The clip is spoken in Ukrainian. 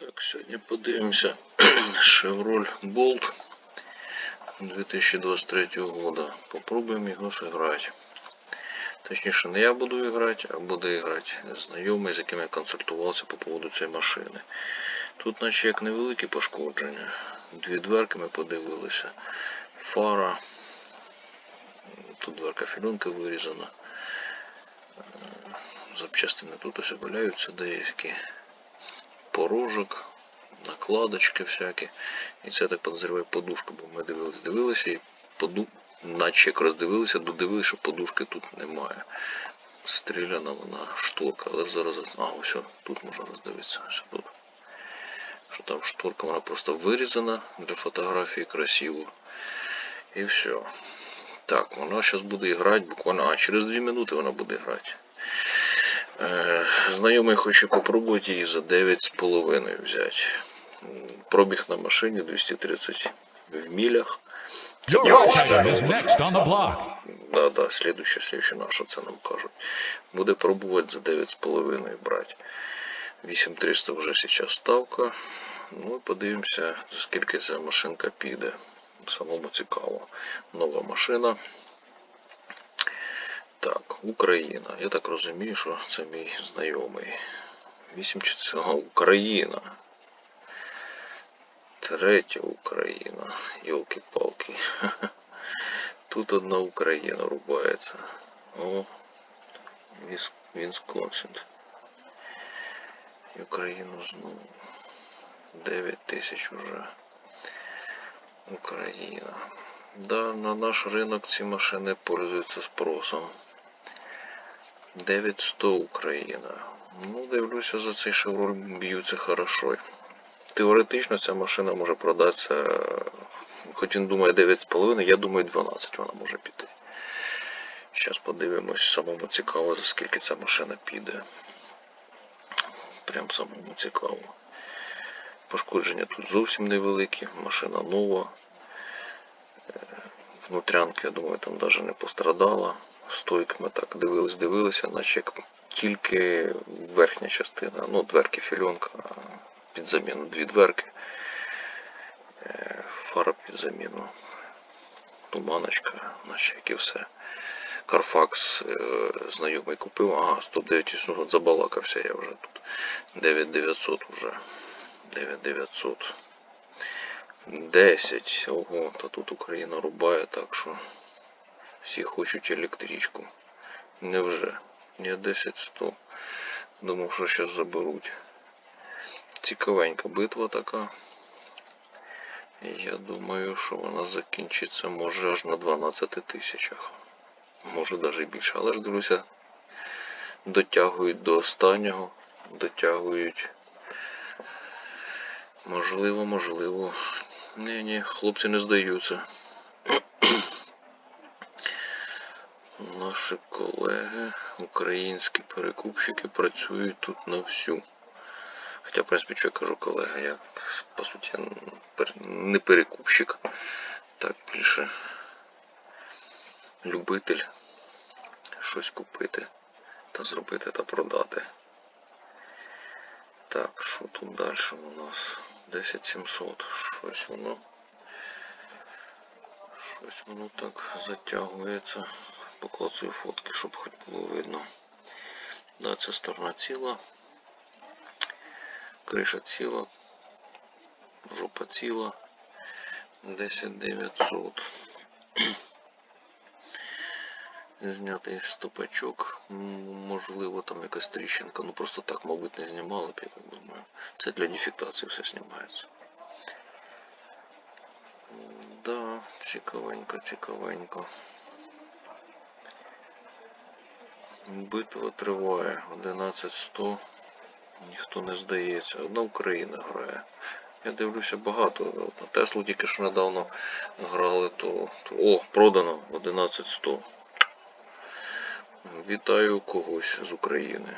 Так, сьогодні подивимося Chevrolet Bolt 2023 года. Попробуємо його зіграти. Точніше, не я буду грати, а буде грати знайомий, з яким я консультувався по поводу цієї машини. Тут наче як невеликі пошкодження. Дві дверки ми подивилися. Фара. Тут дверка фільонка вирізана. Запчастини тут ось валяються деякі. Порожок, накладочки всякі. І це так подозріваю подушка, бо ми дивились, дивилися і поду... наче як роздивилися, додивилися, що подушки тут немає. Стріляна вона шторка, але зараз. А, ось тут можна роздивитися. Ось тут. Що там шторка, вона просто вирізана для фотографії красиво. І все. Так, вона зараз буде грати буквально. А, через 2 минути вона буде грати. Е, Знайомий хоче попробувати її за 9,5 взяти. Пробіг на машині 230 в мілях. Да, да, слідуще, слідуще на що це нам кажуть. Буде пробувати за 9,5 брати. 8300 вже зараз ставка. Ну і подивимося, за скільки ця машинка піде. Самому цікаво. Нова машина. Так, Україна. Я так розумію, що це мій знайомий. 8 чи Ага, Україна. Третя Україна. Йолки-палки. Тут одна Україна рубається. О, Вінсконсин. Україну знову. 9 тисяч уже. Україна. Да, на наш ринок ці машини пользуються спросом. 900 Україна. Ну, дивлюся, за цей шевроль б'ються хорошо. Теоретично ця машина може продатися, хоч він думає 9,5, я думаю 12 вона може піти. Зараз подивимось, самому цікаво, за скільки ця машина піде. Прям самому цікаво. Пошкодження тут зовсім невеликі, машина нова. Е, Внутрянки, я думаю, там навіть не пострадала. Стойки ми так дивились, дивилися, наче як тільки верхня частина, ну, дверки фільонка під заміну, дві дверки. Е, Фара під заміну. Туманочка, наче як і все. Carfax е, знайомий купив. Ага, 109 ну, забалакався я вже тут. 9900 вже. 9900. 10. Ого, та тут Україна рубає, так що всі хочуть електричку. Невже? Ні, 10-100. Думав, що зараз заберуть. Цікавенька битва така. Я думаю, що вона закінчиться може аж на 12 тисячах. Може навіть більше. Але ж дивлюся, дотягують до останнього, дотягують. Можливо, можливо. Ні, ні, хлопці не здаються. Наші колеги, українські перекупщики працюють тут на всю. Хоча, в принципі, що я кажу колега, я по суті не перекупщик. Так більше любитель щось купити та зробити та продати. Так, що тут далі у нас? 10700. Щось воно. Щось воно так затягується. Поклацаю фотки, щоб хоч було видно. Да, ця сторона ціла. Криша ціла. Жопа ціла. 10900. Знятий стопачок. Можливо, там якась тріщинка. Ну просто так, мабуть, не знімали б, я так думаю. Це для дефектації все знімається. Да, цікавенько, цікавенько. Битва триває. 11-100. Ніхто не здається. Одна Україна грає. Я дивлюся багато. На Теслу тільки що недавно грали, то, о, продано 11-100. Вітаю когось з України.